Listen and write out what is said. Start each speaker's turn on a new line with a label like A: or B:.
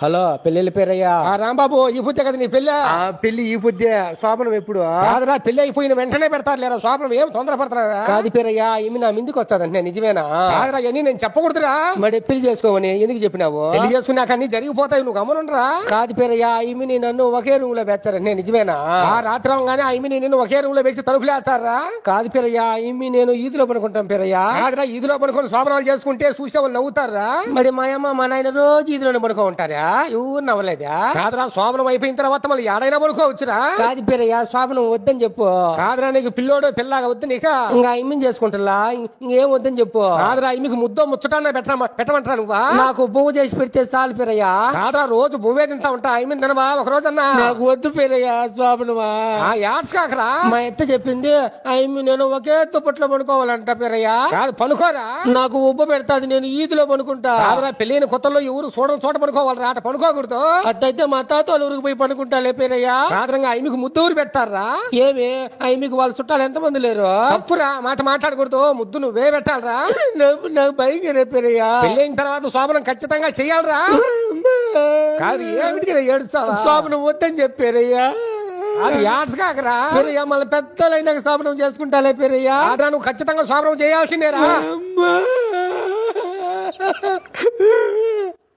A: Hello పెళ్ళి పేరయ్యా.
B: ఆ రాంబాబు ఈ బుద్ధే కదా నీ పెళ్ళి?
A: ఆ పెళ్ళి ఈ పొద్దే శోభనం ఎప్పుడు?
B: కాదురా పెళ్ళి అయిపోయిన వెంటనే పెడతారు లేరా? శోభనం ఏం తొందర పడతారా
A: కాదు పేరయ్యా ఈమె నా ముందుకు వచ్చాదంటే నిజమేనా?
B: కాదురా ఇవన్నీ నేను చెప్పకూడదురా.
A: మరి పెళ్ళి చేసుకోమని ఎందుకు చెప్పినావు?
B: పెళ్ళి చేసుకున్నాక అన్ని జరిగిపోతాయి నువ్వు గమనుండరా?
A: కాదు పేరయ్యా ఈమె నన్ను ఒకే రూమ్లో పెంచారంటే నిజమేనా?
B: ఆ రాత్రి అవగానే ఆమె నిన్ను ఒకే రూమ్లో పెంచి తలుపులు వేస్తారా
A: కాదు పేరయ్యా ఈమె నేను ఈదులో పడుకుంటాం పేరయ్యా.
B: కాదురా ఈదులో పడుకొని శోభనాలు చేసుకుంటే చూసే వాళ్ళు నవ్వుతారా?
A: మరి మా అమ్మ మా నాయన రోజు ఈదులోనే పడుకో ఉంటారా ఎవరు నవ్వలేదా
B: కాదురా శోభనం అయిపోయిన తర్వాత మళ్ళీ ఏడైనా పడుకోవచ్చురా
A: కాదు పేరయ్యా శోభనం వద్దని చెప్పు.
B: కాదురా నీకు పిల్లోడు పిల్లగా వద్దు నీక
A: ఇంకా ఇమ్మిని చేసుకుంటా ఇంకేం వద్దని చెప్పు.
B: కాదురా మీకు ముద్దో ముచ్చటాన్న పెట్టమ పెట్టమంటారా నువ్వా?
A: నాకు పువ్వు చేసి పెడితే చాలు పేరయ్యా.
B: కాదురా రోజు భూవే తింటా ఉంటా ఐ మీన్ తినవా? ఒక రోజన్నా
A: నాకు వద్దు పేరయ్యా
B: యాడ్స్ కాకరా.
A: మా ఎత్త చెప్పింది ఐమి నేను ఒకే దుప్పట్లో పడుకోవాలంట పేరయ్యా.
B: కాదు పనుకోరా.
A: నాకు ఉబ్బ పెడతాది నేను ఈదులో పడుకుంటా
B: కాదురా పెళ్ళైన కొత్తలో ఎవరు చూడడం చోట పడుకోవాలి ఆట పనుకోకూడదు?
A: అట్టయితే మా తాత వాళ్ళ ఊరికి పోయి పడుకుంటాలే పేరయ్యా
B: కాదురంగా ఐమికి ముద్దూరు పెట్టారా?
A: ఏమి? ఐమికి వాళ్ళ చుట్టాలు ఎంతమంది లేరు?
B: తప్పురా మాట మాట్లాడకూడదు ముద్దు నువ్వే పెట్టాలరా.
A: నాకు భయంగా పేరయ్యా
B: పెళ్ళైన తర్వాత శోభనం ఖచ్చితంగా చెయ్యాలరా. కాదు ఏమిటి ఏడుస్తావా?
A: శోభనం వద్దని చెప్పారయ్యా.
B: అది యాడ్స్ కాకరా.
A: పేరయ్యా మళ్ళీ పెద్దలైనాక శోభనం చేసుకుంటాలే పేరయ్యా.
B: కాదురా నువ్వు ఖచ్చితంగా శోభనం చేయాల్సిందేరా.
A: అమ్మా.